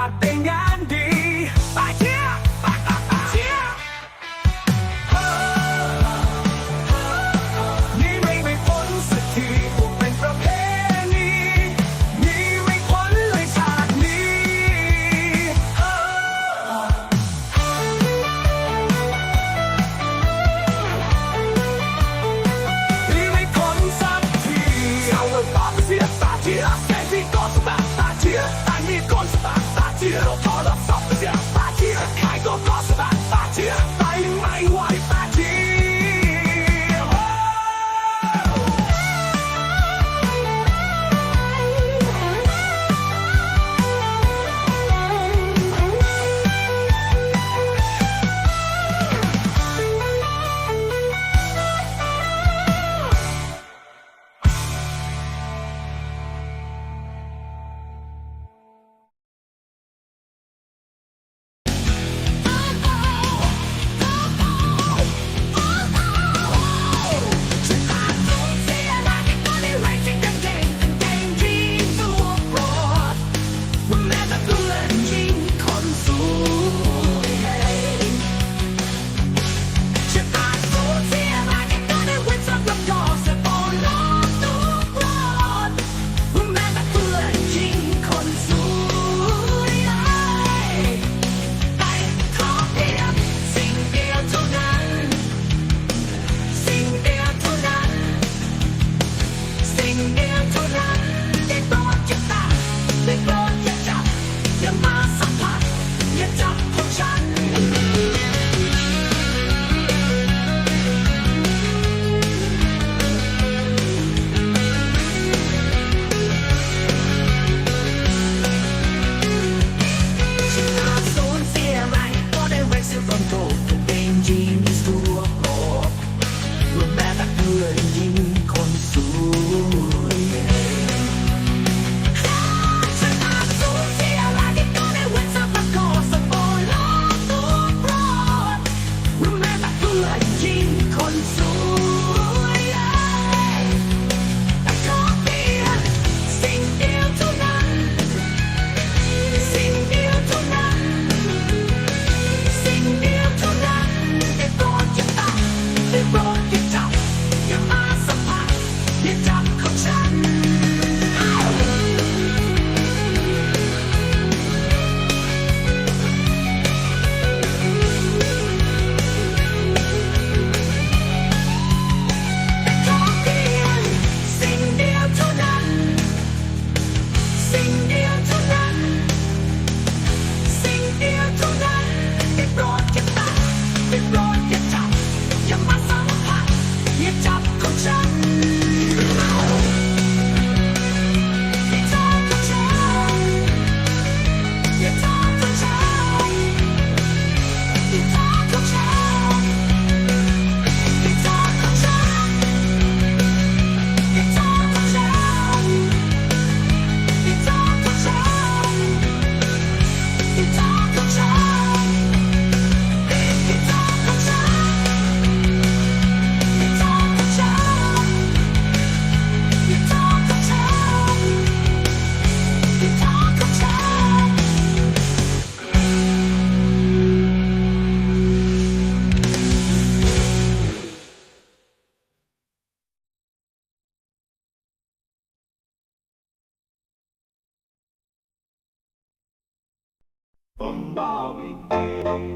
ถ้าอ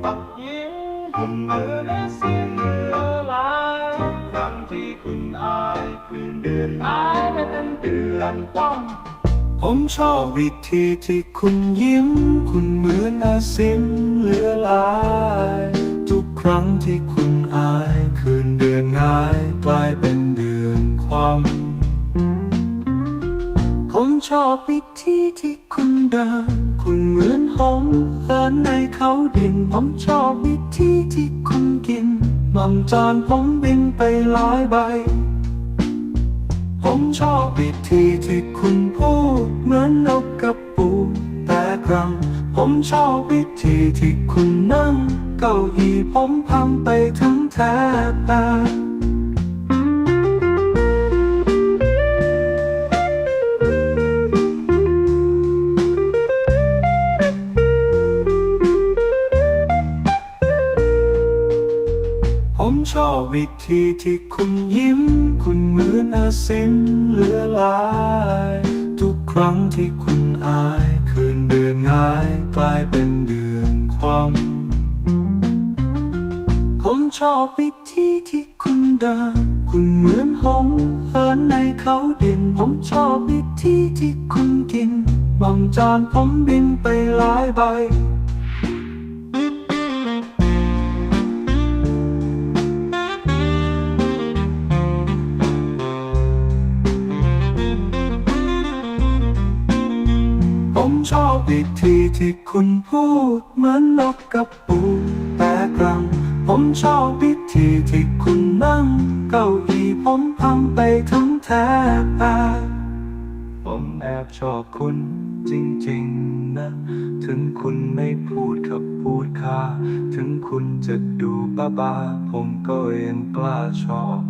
บักยิ้มผมมือและสิ้นเรือลายทุกครั้งที่คุณอายคืนเดือนอายและเป็นเดือนต้องผมชอบวิธีที่คุณยิ้ม คุณเหมือนอาซิมเหลือลาย ทุกครั้งที่คุณอายคืนเดือนง่ายกลายเป็นเดือนความผมชอบวิธีที่คุณเดิน คุณเหมือนหงส์เดินในเขาดินผมชอบวิธีที่คุณกินบางจานผมบินไปหลายใบ ผมชอบวิธีที่คุณพูดเหมือนนกกับปูแต่ครั้งผมชอบวิธีที่คุณนั่ง เก้าอี้ผมพังไปถึงแทบตา วิธีที่คุณยิ้ม คุณเหมือนอาซิมเหลือลาย ทุกครั้งที่คุณอาย คืนเดือนง่ายกลายเป็นเดือนความผมชอบวิธีที่คุณเดิน คุณเหมือนหงส์เหินในเขาดิน ผมชอบวิธีที่คุณกินบางจานผมบินไปหลายใบ วิธีที่คุณพูดเหมือนนกกับปูแต่ครั้งผมชอบวิธีที่คุณนั่ง เก้าอี้ผมพังไปทั้งแทบตาผมแอบชอบคุณจริงๆนะ ถึงคุณไม่พูดขับพูดคาถึงคุณจะดูบ้าบาๆผมก็ยังกล้าชอบ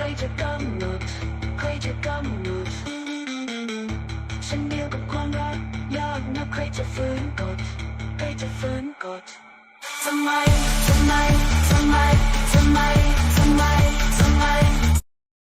รจะกำหนดใครจะกำหนดฉันเดียวกับความรักยากนักใครจะฝืนกฎใครจะฝืนกฎ